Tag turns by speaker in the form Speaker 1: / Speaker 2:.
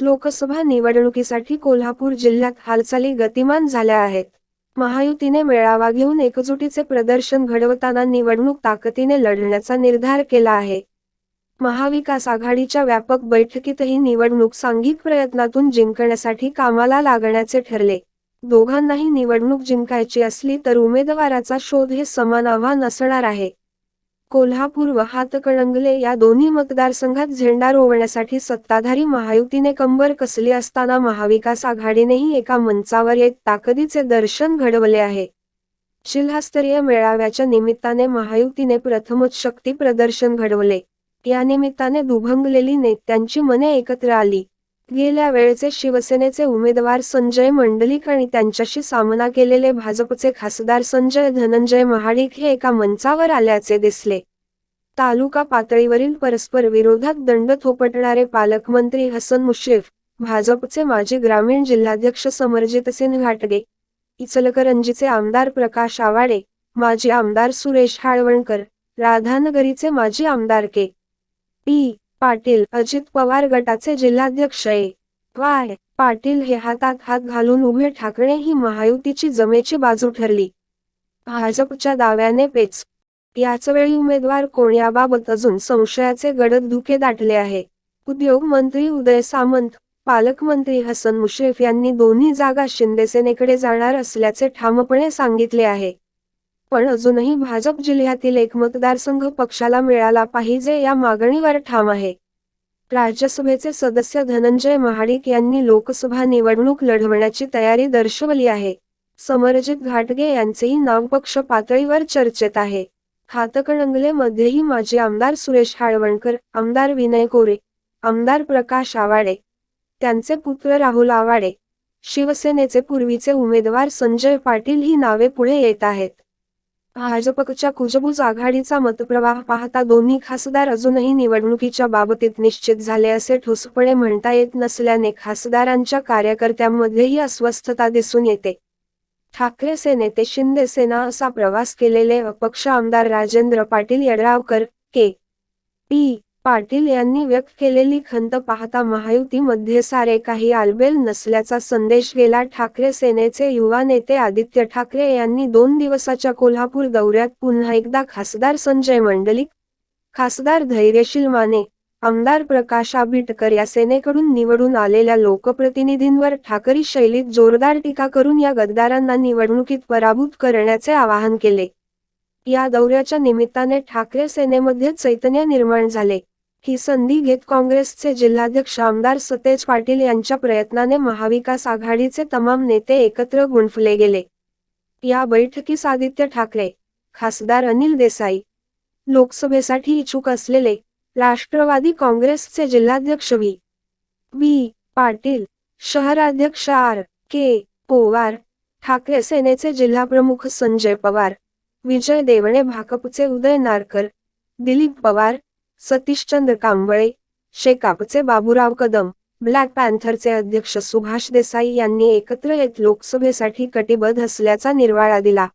Speaker 1: लोकसभा निवडणुकीसाठी कोल्हापूर जिल्ह्यात हालचाली गतिमान झाल्या आहेत. महायुतीने मेळावा घेऊन एकजुटीचे प्रदर्शन घडवताना निवडणूक ताकदीने लढण्याचा निर्धार केला आहे. महाविकास आघाडीच्या व्यापक बैठकीतही निवडणूक सांघिक प्रयत्नातून जिंकण्यासाठी कामाला लागण्याचे ठरले. दोघांनाही निवडणूक जिंकायची असली तर उमेदवाराचा शोध हे समान आव्हान असणार आहे. कोल्हापूर व हातकणंगले या दोन्ही मतदारसंघात झेंडा रोवण्यासाठी सत्ताधारी महायुतीने कंबर कसली असताना महाविकास आघाडीनेही एका मंचावर येत ताकदीचे दर्शन घडवले आहे. जिल्हास्तरीय मेळाव्याच्या निमित्ताने महायुतीने प्रथमच शक्ती प्रदर्शन घडवले. या निमित्ताने दुभंगलेली नेत्यांची मने एकत्र आली. गेल्या वेळचे शिवसेनेचे उमेदवार संजय मंडलिक आणि त्यांच्याशी सामना केलेले भाजपचे खासदार संजय धनंजय महाडिक हे एका मंचावर आल्याचे दिसले. तालुका पातळीवरील परस्पर विरोधात दंड थोपटणारे पालकमंत्री हसन मुश्रीफ भाजपचे माजी ग्रामीण जिल्हाध्यक्ष समरजित सिंह घाटगे इचलकरंजीचे आमदार प्रकाश आवाडे माजी आमदार सुरेश हाळवणकर राधानगरीचे माजी आमदार के. पी. पाटील अजित पवार गटाचे जिल्हाध्यक्ष ए. वाय. पाटील हे हातात हात घालून उभे ठाकणे ही महायुतीची जमेची बाजू ठरली. भाजपच्या दाव्याने पेच. याच वेळी उमेदवार कोण याबाबत अजून संशयाचे गडद धुके दाटले आहे. उद्योग मंत्री उदय सामंत पालकमंत्री हसन मुश्रीफ यांनी दोन्ही जागा शिंदेसेनेकडे जाणार असल्याचे ठामपणे सांगितले आहे. पण अजूनही भाजप जिल्ह्यातील एक मतदारसंघ पक्षाला मिळाला पाहिजे या मागणीवर ठाम आहे. राज्यसभेचे सदस्य धनंजय महाडिक यांनी लोकसभा निवडणूक लढवण्याची तयारी दर्शवली आहे. समरजित घाटगे यांचेही नाव पक्ष पातळीवर चर्चेत आहे. हातकणंगले मध्येही माजी आमदार सुरेश हाळवणकर आमदार विनय कोरे आमदार प्रकाश आवाडे त्यांचे पुत्र राहुल आवाडे शिवसेनेचे पूर्वीचे उमेदवार संजय पाटील ही नावे पुढे येत आहेत. भाजपच्या कुजबूज आघाडीचा मतप्रवाह पाहता दोन्ही खासदार अजूनही निवडणुकीच्या बाबतीत निश्चित झाले असे ठोसपणे म्हणता येत नसल्याने खासदारांच्या कार्यकर्त्यांमध्येही अस्वस्थता दिसून येते. ठाकरे सेने ते शिंदे सेना असा प्रवास केलेले अपक्ष आमदार राजेंद्र पाटील यड्रावकर के. पी. पाटील यांनी व्यक्त केलेली खंत पाहता महायुतीमध्ये सारे काही आलबेल नसल्याचा संदेश गेला. ठाकरे सेनेचे युवा नेते आदित्य ठाकरे यांनी दोन दिवसाच्या कोल्हापूर दौऱ्यात पुन्हा एकदा खासदार संजय मंडलिक खासदार धैर्यशील माने आमदार प्रकाश आबिटकर या सेनेकडून निवडून आलेल्या लोकप्रतिनिधींवर ठाकरी शैलीत जोरदार टीका करून या गद्दारांना निवडणुकीत पराभूत करण्याचे आवाहन केले. या दौऱ्याच्या निमित्ताने ठाकरे सेनेमध्ये चैतन्य निर्माण झाले. ही संधी घेत काँग्रेसचे जिल्हाध्यक्ष आमदार सतेज पाटील यांच्या प्रयत्नाने महाविकास आघाडीचे तमाम नेते एकत्र गुंफले गेले. या बैठकीस आदित्य ठाकरे खासदार अनिल देसाई लोकसभेसाठी इच्छुक असलेले राष्ट्रवादी काँग्रेसचे जिल्हाध्यक्ष व्ही. व्ही. पाटील शहराध्यक्ष आर. के. पोवार ठाकरे सेनेचे जिल्हाप्रमुख संजय पवार विजय देवणे भाकपचे उदय नारकर दिलीप पवार सतीशचंद्र कांबळे शेकापचे बाबूराव कदम ब्लॅक पॅन्थरचे अध्यक्ष सुभाष देसाई यांनी एकत्र येत लोकसभेसाठी कटिबद्ध असल्याचा निर्वाळा दिला.